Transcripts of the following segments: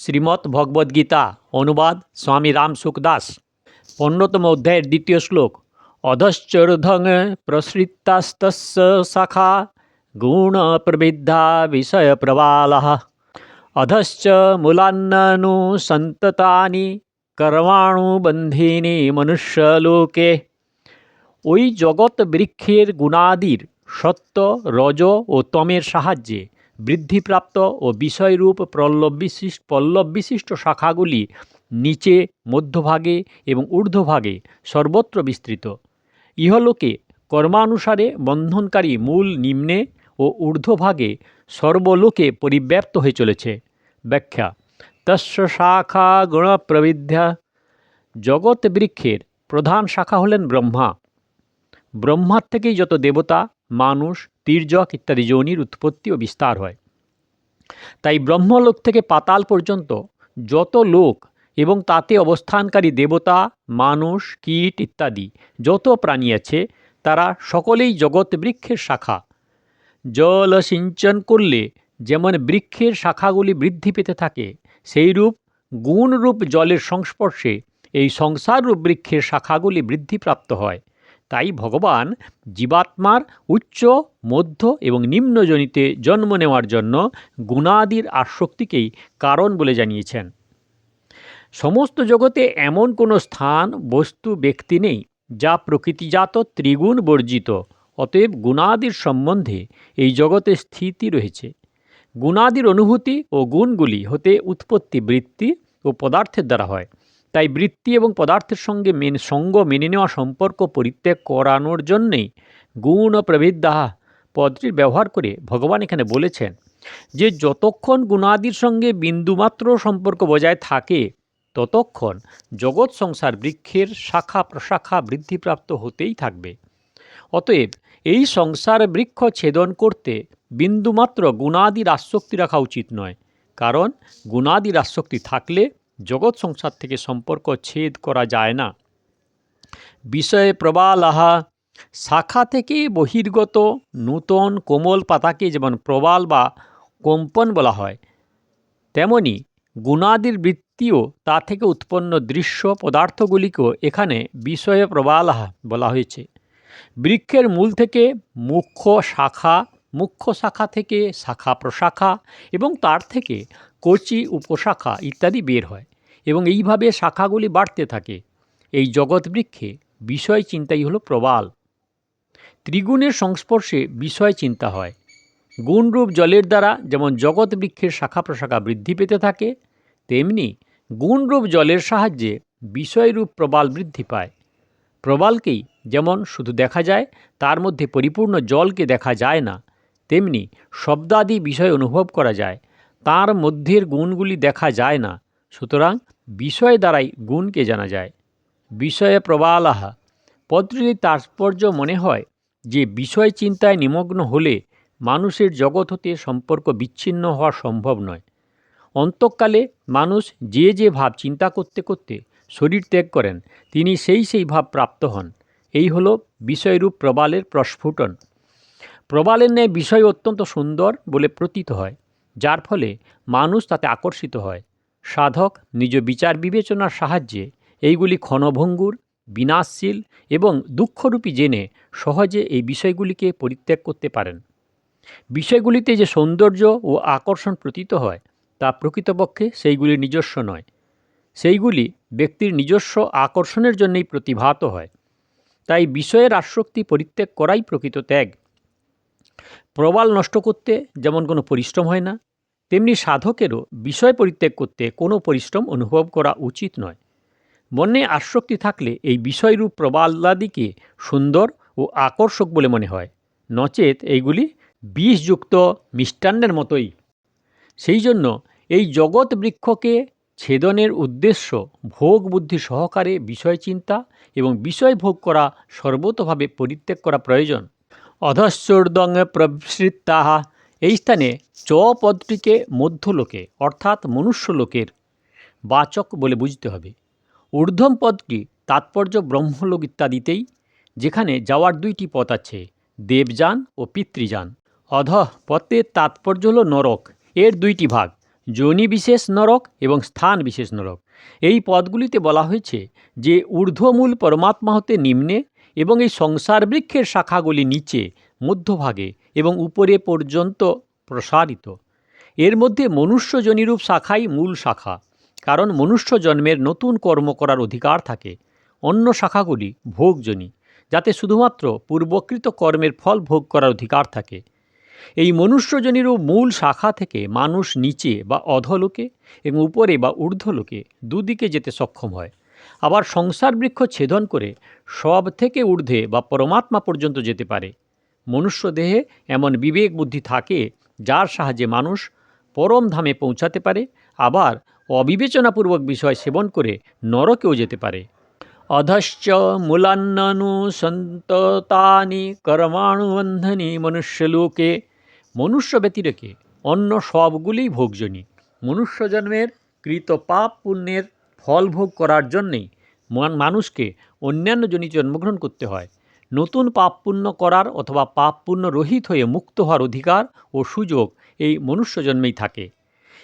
শ্রীমদ্ ভগবদ্গীতা অনুবাদ স্বামী রাম সুখদাস। পণ্যতম অধ্যায়ের দ্বিতীয় শ্লোক, অধশ্চর্ধং প্রসৃতাস্তস্য শাখা গুণ প্রবিদ্ধা বিষয় প্রবাল অধশ্চ মূলান্ননু সন্ততানি কর্মাণুবন্ধিনী মনুষ্যলোকে ওই জগৎ বৃক্ষের গুণাদির সত্য, রজ ও তমের সাহায্যে বৃদ্ধিপ্রাপ্ত ও বিষয়রূপ পল্লব বিশিষ্ট পল্লব বিশিষ্ট শাখাগুলি নিচে, মধ্যভাগে এবং ঊর্ধ্বভাগে সর্বত্র বিস্তৃত। ইহলোকে কর্মানুসারে বন্ধনকারী মূল নিম্নে ও ঊর্ধ্বভাগে সর্বলোকে পরিব্যাপ্ত হয়ে চলেছে। ব্যাখ্যা, তস্য শাখা গুণপ্রবিদ্যা জগৎ বৃক্ষের প্রধান শাখা হলেন ব্রহ্মা। ব্রহ্মার থেকেই যত দেবতা মানুষ, তীর্যক ইত্যাদি যোনির উৎপত্তি ও বিস্তার হয়। তাই ব্রহ্মলোক থেকে পাতাল পর্যন্ত যত লোক এবং তাতে অবস্থানকারী দেবতা, মানুষ, কীট ইত্যাদি যত প্রাণী আছে, তারা সকলেই জগৎ বৃক্ষের শাখা। জল সিঞ্চন করলে যেমন বৃক্ষের শাখাগুলি বৃদ্ধি পেতে থাকে, সেইরূপ গুণরূপ জলের সংস্পর্শে এই সংসাররূপ বৃক্ষের শাখাগুলি বৃদ্ধিপ্রাপ্ত হয়। তাই ভগবান জীবাত্মার উচ্চ, মধ্য এবং নিম্নজনিতে জন্ম নেওয়ার জন্য গুণাদির আসক্তিকেই কারণ বলে জানিয়েছেন। সমস্ত জগতে এমন কোনো স্থান, বস্তু, ব্যক্তি নেই যা প্রকৃতিজাত ত্রিগুণ বর্জিত, অতএব গুণাদির সম্বন্ধে এই জগতে স্থিতি রয়েছে। গুণাদির অনুভূতি ও গুণগুলি হতে উৎপত্তি বৃত্তি ও পদার্থের দ্বারা হয়। তাই বৃত্তি এবং পদার্থের সঙ্গে মেন, সঙ্গ মেনে নেওয়া সম্পর্ক পরিত্যাগ করানোর জন্যেই গুণ ও প্রবিদ্যাহা পদটির ব্যবহার করে ভগবান এখানে বলেছেন যে যতক্ষণ গুণাদির সঙ্গে বিন্দুমাত্র সম্পর্ক বজায় থাকে, ততক্ষণ জগৎ সংসার বৃক্ষের শাখা প্রশাখা বৃদ্ধিপ্রাপ্ত হতেই থাকবে। অতএব এই সংসার বৃক্ষ ছেদন করতে বিন্দুমাত্র গুণাদির আসক্তি রাখা উচিত নয়, কারণ গুণাদির আসক্তি থাকলে জগৎ সংসার থেকে সম্পর্ক ছেদ করা যায় না। বিষয়ে প্রবালাহা শাখা থেকে বহির্গত নূতন কোমল পাতাকে যেমন প্রবাল বা কম্পন বলা হয়, তেমনি গুণাদির বৃত্তিও তা থেকে উৎপন্ন দৃশ্য পদার্থগুলিকেও এখানে বিষয়ে প্রবালাহা বলা হয়েছে। বৃক্ষের মূল থেকে মুখ্য শাখা মুখ্য শাখা থেকে শাখা প্রশাখা এবং তার থেকে কচি উপশাখা ইত্যাদি বের হয় এবং এইভাবে শাখাগুলি বাড়তে থাকে। এই জগৎ বৃক্ষে বিষয় চিন্তাই হলো প্রবাল। ত্রিগুণের সংস্পর্শে বিষয় চিন্তা হয়। গুণরূপ জলের দ্বারা যেমন জগৎ বৃক্ষের শাখা প্রশাখা বৃদ্ধি পেতে থাকে, তেমনি গুণরূপ জলের সাহায্যে বিষয়রূপ প্রবাল বৃদ্ধি পায়। প্রবালকেই যেমন শুধু দেখা যায়, তার মধ্যে পরিপূর্ণ জলকে দেখা যায় না, তেমনি শব্দাদি বিষয় অনুভব করা যায়। তার মধ্যের গুণগুলি দেখা যায় না। সুতরাং বিষয় দ্বারাই গুণকে জানা যায়। বিষয়ে প্রবালাহা। পদটির তাৎপর্য মনে হয় যে, বিষয় চিন্তায় নিমগ্ন হলে মানুষের জগৎ হতে সম্পর্ক বিচ্ছিন্ন হওয়া সম্ভব নয়। অন্তঃকালে মানুষ যে যে ভাব চিন্তা করতে করতে শরীর ত্যাগ করেন, তিনি সেই সেই ভাব প্রাপ্ত হন। এই হল বিষয়রূপ প্রবালের প্রস্ফুটন। প্রবালের ন্যায় বিষয় অত্যন্ত সুন্দর বলে প্রতীত হয়। যার ফলে মানুষ তাতে আকর্ষিত হয়। সাধক নিজ বিচার বিবেচনার সাহায্যে এইগুলি ক্ষণভঙ্গুর, বিনাশশীল এবং দুঃখরূপী জেনে সহজে এই বিষয়গুলিকে পরিত্যাগ করতে পারেন। বিষয়গুলিতে যে সৌন্দর্য ও আকর্ষণ প্রতীত হয়, তা প্রকৃতপক্ষে সেইগুলি নিজস্ব নয়। সেইগুলি ব্যক্তির নিজস্ব আকর্ষণের জন্যই প্রতিভাত হয়। তাই বিষয়ের আসক্তি পরিত্যাগ করাই প্রকৃত ত্যাগ। প্রবাল নষ্ট করতে যেমন কোনো পরিশ্রম হয় না তেমনি সাধকেরও বিষয় পরিত্যাগ করতে কোনো পরিশ্রম অনুভব করা উচিত নয়। মনে আসক্তি থাকলে এই বিষয়রূপ প্রবালাদিকে সুন্দর ও আকর্ষক বলে মনে হয়। নচেত এইগুলি বিষযুক্ত মিষ্টান্নের মতোই। সেই জন্য এই জগৎ বৃক্ষকে ছেদনের উদ্দেশ্য ভোগ বুদ্ধি সহকারে বিষয় চিন্তা এবং বিষয় ভোগ করা সর্বতভাবে পরিত্যাগ করা প্রয়োজন। অধশ্চর্দং প্রসৃতাহা এই স্থানে চ পদটিকে মধ্যলোকে, অর্থাৎ মনুষ্যলোকের বাচক বলে বুঝতে হবে। ঊর্ধ্বম পদটি তাৎপর্য ব্রহ্মলোক ইত্যাদিতেই, যেখানে যাওয়ার দুইটি পথ আছে, দেবযান ও পিতৃযান। অধ পথের তাৎপর্য হল নরক, এর দুইটি ভাগ, যোনি বিশেষ নরক এবং স্থান বিশেষ নরক। এই পদগুলিতে বলা হয়েছে যে ঊর্ধ্বমূল পরমাত্মা হতে নিম্নে এবং এই সংসার বৃক্ষের শাখাগুলি নিচে, মধ্যভাগে এবং উপরে পর্যন্ত প্রসারিত। এর মধ্যে মনুষ্য জনিরূপ শাখাই মূল শাখা, কারণ মনুষ্য জন্মের নতুন কর্ম করার অধিকার থাকে। অন্য শাখাগুলি ভোগজনী, যাতে শুধুমাত্র পূর্বকৃত কর্মের ফল ভোগ করার অধিকার থাকে। এই মনুষ্যজনিরও মূল শাখা থেকে মানুষ নিচে বা অধলোকে এবং উপরে বা ঊর্ধ্বলোকে দুদিকে যেতে সক্ষম হয়। আবার সংসার বৃক্ষ ছেদন করে সব থেকে ঊর্ধ্বে বা পরমাত্মা পর্যন্ত যেতে পারে। মনুষ্য দেহে এমন বিবেক বুদ্ধি থাকে, যার সাহায্যে মানুষ পরম ধামে পৌঁছাতে পারে, আবার অবিবেচনাপূর্বক বিষয় সেবন করে নরকেও যেতে পারে। অধশ্চ মূলান্ননু সন্ততানি কর্মাণুবন্ধনী মনুষ্যলোকে মনুষ্য ব্যতিরেকে অন্য সবগুলিই ভোগজনী মনুষ্য জন্মের কৃত পাপ পুণ্যের ফল ভোগ করার জন্যেই মান- মানুষকে অন্যান্য জনি জন্মগ্রহণ করতে হয়। নতুন পাপ পুণ্য করার অথবা পাপ পুণ্য রহিত হয়ে মুক্ত হওয়ার অধিকার ও সুযোগ এই মনুষ্য জন্মেই থাকে।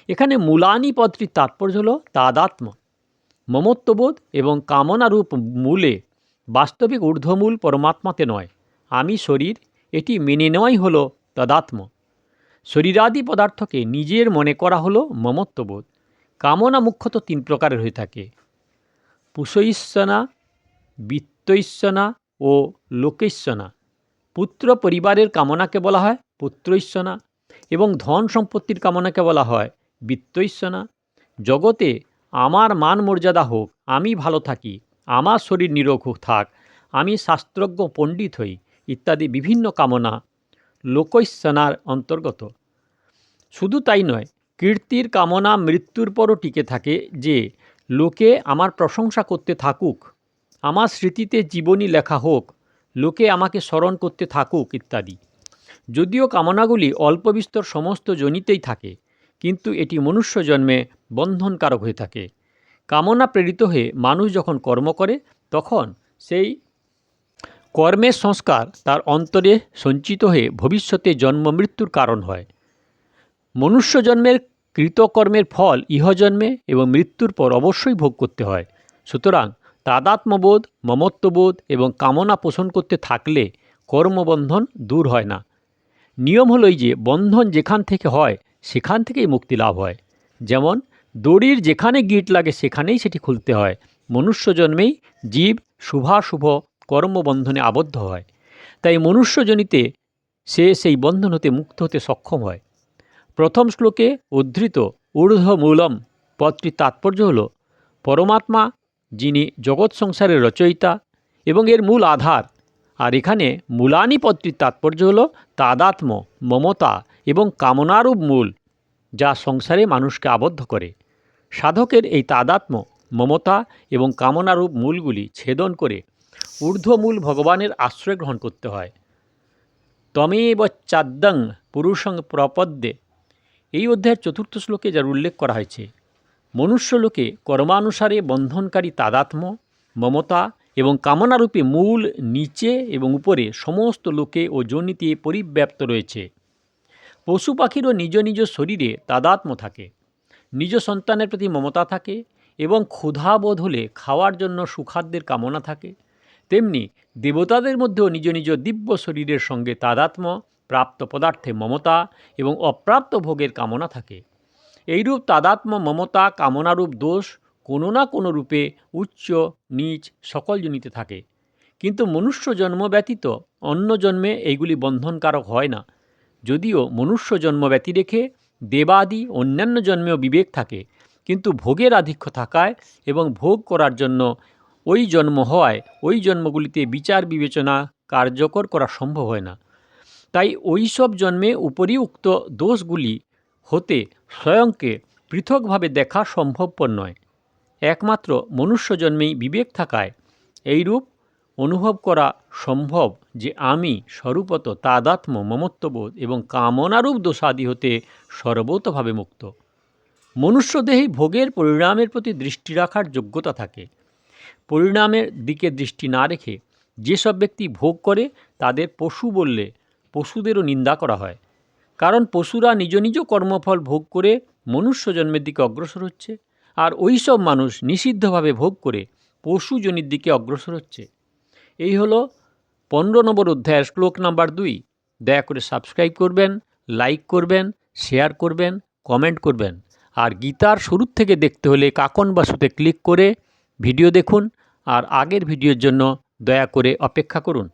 এখানে মূলানি পদটির তাৎপর্য হল তাদাত্ম। মমত্ববোধ এবং কামনারূপ মূলে বাস্তবিক ঊর্ধ্বমূল পরমাত্মাতে নয়। আমি শরীর, এটি মেনে নেওয়াই হলো তদাত্ম। শরীরাদি পদার্থকে নিজের মনে করা হলো মমত্ববোধ। কামনা মুখ্যত তিন প্রকারের হয়ে থাকে। পুষৈশ্বনা বিত্তৈশ্বনা ও লোকেশ্বনা। পুত্র পরিবারের কামনাকে বলা হয় পুত্রৈশ্বনা এবং ধন সম্পত্তির কামনাকে বলা হয় বিত্তৈশ্বনা। জগতে আমার মান মর্যাদা হোক, আমি ভালো থাকি, আমার শরীর নিরোগ হোক, থাক, আমি শাস্ত্রজ্ঞ, পণ্ডিত হই ইত্যাদি বিভিন্ন কামনা লোকৈশ্বনার অন্তর্গত। শুধু তাই নয়, কীর্তির কামনা মৃত্যুর পরও টিকে থাকে যে, লোকে আমার প্রশংসা করতে থাকুক আমার স্মৃতিতে জীবনী লেখা হোক, লোকে আমাকে স্মরণ করতে থাকুক ইত্যাদি। যদিও কামনাগুলি অল্প বিস্তর সমস্ত জনিতেই থাকে, কিন্তু এটি মনুষ্য জন্মে বন্ধনকারক হয়ে থাকে। কামনা প্রেরিত হয়ে মানুষ যখন কর্ম করে, তখন সেই কর্মের সংস্কার তার অন্তরে সঞ্চিত হয়ে ভবিষ্যতে জন্ম মৃত্যুর কারণ হয়। মনুষ্য জন্মের কৃতকর্মের ফল ইহজন্মে এবং মৃত্যুর পর অবশ্যই ভোগ করতে হয়। সুতরাং তাদাত্মবোধ মমত্ববোধ এবং কামনা পোষণ করতে থাকলে কর্মবন্ধন দূর হয় না। নিয়ম হলোই যে, বন্ধন যেখান থেকে হয়, সেখান থেকেই মুক্তি লাভ হয়। যেমন, দড়ির যেখানে গিট লাগে, সেখানেই সেটি খুলতে হয়। মনুষ্য জন্মেই জীব শুভাশুভ কর্মবন্ধনে আবদ্ধ হয়। তাই মনুষ্যজনিতে সে সেই বন্ধন হতে মুক্ত হতে সক্ষম হয়। প্রথম শ্লোকে উদ্ধৃত ঊর্ধ্বমূলম পদটির তাৎপর্য হল, পরমাত্মা যিনি জগৎ সংসারের রচয়িতা এবং এর মূল আধার। আর এখানে মূলানি পদটির তাৎপর্য হল তাদাত্ম, মমতা এবং কামনারূপ মূল, যা সংসারে মানুষকে আবদ্ধ করে। সাধকের এই তাদাত্ম, মমতা এবং কামনারূপ মূলগুলি ছেদন করে ঊর্ধ্বমূল ভগবানের আশ্রয় গ্রহণ করতে হয়। তমেব চাদ্দং পুরুষং প্রপদ্যে। এই অধ্যায়ের চতুর্থ শ্লোকে যার উল্লেখ করা হয়েছে মনুষ্যলোকে কর্মানুসারে বন্ধনকারী তাদাত্ম, মমতা এবং কামনারূপে মূল, নিচে এবং উপরে সমস্ত লোকে ও জনিতে পরিব্যাপ্ত রয়েছে। পশু পাখিরও নিজ নিজ শরীরে তাদাত্ম থাকে। নিজ সন্তানের প্রতি মমতা থাকে এবং ক্ষুধাবোধ হলে খাওয়ার জন্য সুখাদ্যের কামনা থাকে। তেমনি দেবতাদের মধ্যেও নিজ নিজ দিব্য শরীরের সঙ্গে তাদাত্ম, প্রাপ্ত পদার্থে মমতা এবং অপ্রাপ্ত ভোগের কামনা থাকে। এইরূপ তাদাত্ম মমতা কামনারূপ দোষ কোনো না কোনো রূপে উচ্চ, নীচ সকল জনিতে থাকে। কিন্তু মনুষ্য জন্ম ব্যতীত অন্য জন্মে এইগুলি বন্ধনকারক হয় না। যদিও মনুষ্য জন্ম ব্যতি রেখে দেবাদি অন্যান্য জন্মেও বিবেক থাকে, কিন্তু ভোগের আধিক্য থাকায় এবং ভোগ করার জন্য ওই জন্ম হওয়ায় ওই জন্মগুলিতে বিচার বিবেচনা কার্যকর করা সম্ভব হয় না। তাই ওই সব জন্মে উপরিউক্ত দোষগুলি হতে স্বয়ংকে পৃথকভাবে দেখা সম্ভবপর নয়। একমাত্র মনুষ্যজন্মেই বিবেক থাকায় এইরূপ অনুভব করা সম্ভব যে আমি স্বরূপত তাদাত্ম, মমত্ববোধ এবং কামনারূপ দোষাদি হতে সর্বতভাবে মুক্ত। মনুষ্য দেহেই ভোগের পরিণামের প্রতি দৃষ্টি রাখার যোগ্যতা থাকে। পরিণামের দিকে দৃষ্টি না রেখে যেসব ব্যক্তি ভোগ করে তাদের পশু বললে পশুদেরও নিন্দা করা হয়। কারণ পশুরা নিজ নিজ কর্মফল ভোগ করে মনুষ্য জন্মের দিকে অগ্রসর হচ্ছে, আর ওই সব মানুষ নিষিদ্ধভাবে ভোগ করে পশুজনির দিকে অগ্রসর হচ্ছে। এই হলো পনেরো নম্বর অধ্যায়ের শ্লোক নাম্বার দুই। দয়া করে সাবস্ক্রাইব করবেন, লাইক করবেন, শেয়ার করবেন, কমেন্ট করবেন। আর গীতার শুরুর থেকে দেখতে হলে কাকন বাসুতে ক্লিক করে ভিডিও দেখুন, আর আগের ভিডিওর জন্য দয়া করে অপেক্ষা করুন।